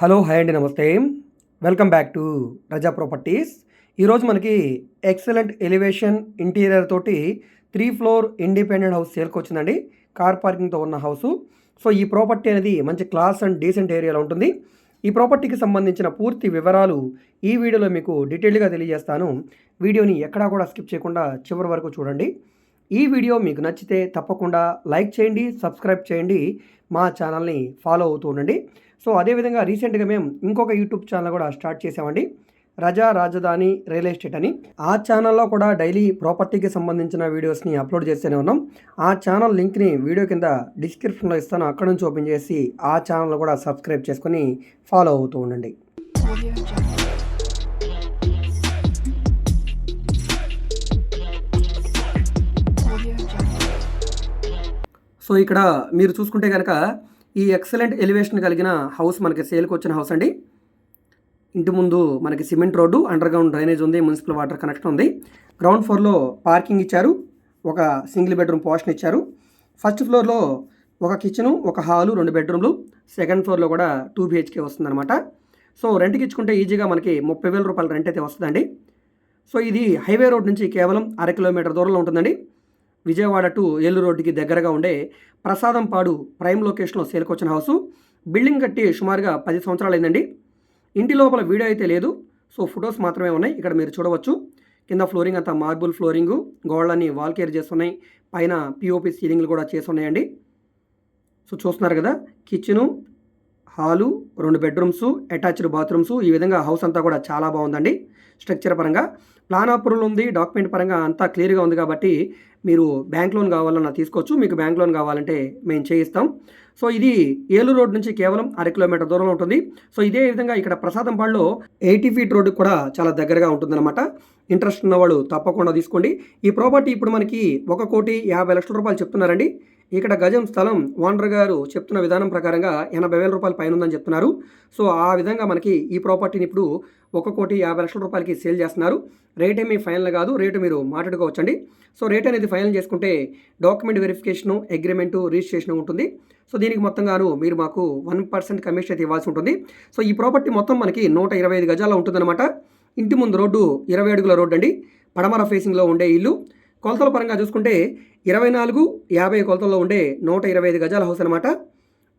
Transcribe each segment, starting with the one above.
Hello hi అండి నమస్తే. Welcome back to Raza properties. ఈరోజు మనకి ఎక్సలెంట్ ఎలివేషన్ ఇంటీరియర్ తోటి త్రీ ఫ్లోర్ ఇండిపెండెంట్ హౌస్ సేల్కి వచ్చిందండి. కార్ పార్కింగ్తో ఉన్న హౌస్ సో ఈ ప్రాపర్టీ అనేది మంచి క్లాస్ అండ్ డీసెంట్ ఏరియాలో ఉంటుంది. ఈ ప్రాపర్టీకి సంబంధించిన పూర్తి వివరాలు ఈ వీడియోలో మీకు డీటెయిల్గా తెలియజేస్తాను. వీడియోని ఎక్కడా కూడా స్కిప్ చేయకుండా చివరి వరకు చూడండి. ఈ వీడియో మీకు నచ్చితే తప్పకుండా లైక్ చేయండి సబ్స్క్రైబ్ చేయండి. మా ఛానల్ని ఫాలో అవుతూ ఉండండి. సో అదేవిధంగా రీసెంట్గా మేము ఇంకొక యూట్యూబ్ ఛానల్ కూడా స్టార్ట్ చేసామండి. రజా రాజధాని రియల్ ఎస్టేట్ అని. ఆ ఛానల్లో కూడా డైలీ ప్రాపర్టీకి సంబంధించిన వీడియోస్ని అప్లోడ్ చేస్తూనే ఉన్నాం. ఆ ఛానల్ లింక్ని వీడియో కింద డిస్క్రిప్షన్లో ఇస్తాను. అక్కడ నుంచి ఓపెన్ చేసి ఆ ఛానల్ కూడా సబ్స్క్రైబ్ చేసుకొని ఫాలో అవుతూ ఉండండి. సో ఇక్కడ మీరు చూసుకుంటే కనుక ఈ ఎక్సలెంట్ ఎలివేషన్ కలిగిన హౌస్ మనకి సేల్కి వచ్చిన హౌస్ అండి. ఇంటి ముందు మనకి cement road under ground drainage ఉంది మున్సిపల్ వాటర్ కనెక్షన్ ఉంది. గ్రౌండ్ ఫ్లోర్లో పార్కింగ్ ఇచ్చారు ఒక సింగిల్ బెడ్రూమ్ పోర్షన్ ఇచ్చారు. ఫస్ట్ ఫ్లోర్లో ఒక కిచెను ఒక హాలు రెండు బెడ్రూమ్లు సెకండ్ ఫ్లోర్లో కూడా టూ బిహెచ్కే వస్తుందన్నమాట. సో రెంట్కి ఇచ్చుకుంటే ఈజీగా మనకి ముప్పై వేల రూపాయల రెంట్ అయితే వస్తుందండి. సో ఇది హైవే రోడ్ నుంచి కేవలం అర కిలోమీటర్ దూరంలో ఉంటుందండి. విజయవాడ టు ఏలూరు రోడ్డుకి దగ్గరగా ఉండే ప్రసాదంపాడు ప్రైమ్ లొకేషన్లో సేల్కొచ్చిన హౌసు. బిల్డింగ్ కట్టి సుమారుగా పది సంవత్సరాలు అయిందండి ఇంటి లోపల వీడియో అయితే లేదు. సో ఫొటోస్ మాత్రమే ఉన్నాయి. ఇక్కడ మీరు చూడవచ్చు. కింద ఫ్లోరింగ్ అంతా మార్బుల్ ఫ్లోరింగు. గోడలన్నీ వాల్ కేర్ చేస్తున్నాయి. పైన పిఓపి సీలింగ్లు కూడా చేసి ఉన్నాయండి సో చూస్తున్నారు కదా. కిచెను హాలు రెండు బెడ్రూమ్స్ అటాచ్డ్ బాత్రూమ్స్ ఈ విధంగా హౌస్ అంతా కూడా చాలా బాగుందండి. స్ట్రక్చర్ పరంగా ప్లాన్ అప్రూవల్ ఉంది డాక్యుమెంట్ పరంగా అంతా క్లియర్గా ఉంది కాబట్టి మీరు బ్యాంక్ లోన్ కావాలన్నా తీసుకోవచ్చు మీకు బ్యాంక్ లోన్ కావాలంటే మేము చేయిస్తాం. సో ఇది ఏలూరు రోడ్ నుంచి కేవలం అర కిలోమీటర్ దూరంలో ఉంటుంది. సో ఇదే విధంగా ఇక్కడ ప్రసాదంపాడులో ఎయిటీ ఫీట్ రోడ్డు కూడా చాలా దగ్గరగా ఉంటుందన్నమాట. ఇంట్రెస్ట్ ఉన్నవాళ్ళు తప్పకుండా తీసుకోండి. ఈ ప్రాపర్టీ ఇప్పుడు మనకి ఒక కోటి యాభై లక్షల రూపాయలు చెప్తున్నారండి. ఇక్కడ గజం స్థలం ఓనర్ గారు చెప్తున్న విధానం ప్రకారంగా ఎనభై వేల రూపాయలు పైన ఉందని చెప్తున్నారు. సో ఆ విధంగా మనకి ఈ ప్రాపర్టీని ఇప్పుడు ఒక కోటి యాభై లక్షల రూపాయలకి సేల్ చేస్తున్నారు. రేట్ ఏమీ ఫైనల్ కాదు. రేటు మీరు మాట్లాడుకోవచ్చండి. సో రేట్ అనేది ఫైనల్ చేసుకుంటే డాక్యుమెంట్ వెరిఫికేషను అగ్రిమెంటు రిజిస్ట్రేషన్ ఉంటుంది. సో దీనికి మొత్తంగాను మీరు మాకు వన్ పర్సెంట్ కమిషన్ అయితే ఇవ్వాల్సి ఉంటుంది. సో ఈ ప్రాపర్టీ మొత్తం మనకి నూట ఇరవై ఐదు గజాల ఉంటుందన్నమాట. ఇంటి ముందు రోడ్డు ఇరవై అడుగుల రోడ్డు అండి పడమర ఫేసింగ్లో ఉండే ఇల్లు. కొలతల పరంగా చూసుకుంటే ఇరవై నాలుగు యాభై కొలతల్లో ఉండే నూట ఇరవై ఐదు గజాల హౌస్ అనమాట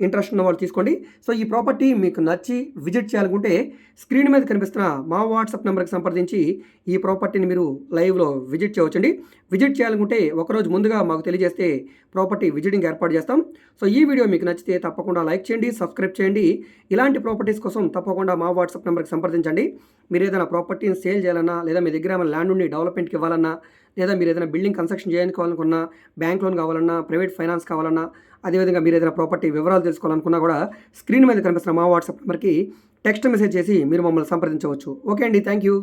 ఇంట్రెస్ట్ ఉన్న వాళ్ళు తీసుకోండి. సో ఈ ప్రాపర్టీ మీకు నచ్చి విజిట్ చేయాలనుకుంటే స్క్రీన్ మీద కనిపిస్తున్న మా వాట్సాప్ నెంబర్కి సంప్రదించి ఈ ప్రాపర్టీని మీరు లైవ్లో విజిట్ చేయవచ్చండి. విజిట్ చేయాలనుకుంటే ఒకరోజు ముందుగా మాకు తెలియజేస్తే ప్రాపర్టీ విజిటింగ్ ఏర్పాటు చేస్తాం. సో ఈ వీడియో మీకు నచ్చితే తప్పకుండా లైక్ చేయండి సబ్స్క్రైబ్ చేయండి. ఇలాంటి ప్రాపర్టీస్ కోసం తప్పకుండా మా వాట్సాప్ నెంబర్కి సంప్రదించండి. మీరు ఏదైనా ప్రాపర్టీని సేల్ చేయాలన్నా లేదా మీ దగ్గర ఏమైనా ల్యాండ్ ఉండి డెవలప్మెంట్కి ఇవ్వాలన్నా లేదా మీరు ఏదైనా బిల్డింగ్ కన్స్ట్రక్షన్ చేయాలనుకోవాలనుకున్నా బ్యాంక్ లోన్ కావాలన్నా ప్రైవేట్ ఫైనాన్స్ కావాలన్నా అదేవిధంగా మీరు ఏదైనా ప్రాపర్టీ వివరాలు తెలుసుకోవాలనుకున్నా కూడా స్క్రీన్ మీద కనిపిస్తున్న మా వాట్సాప్ నెంబర్కి టెక్స్ట్ మెసేజ్ చేసి మీరు మమ్మల్ని సంప్రదించవచ్చు. ఓకే అండి. Thank you.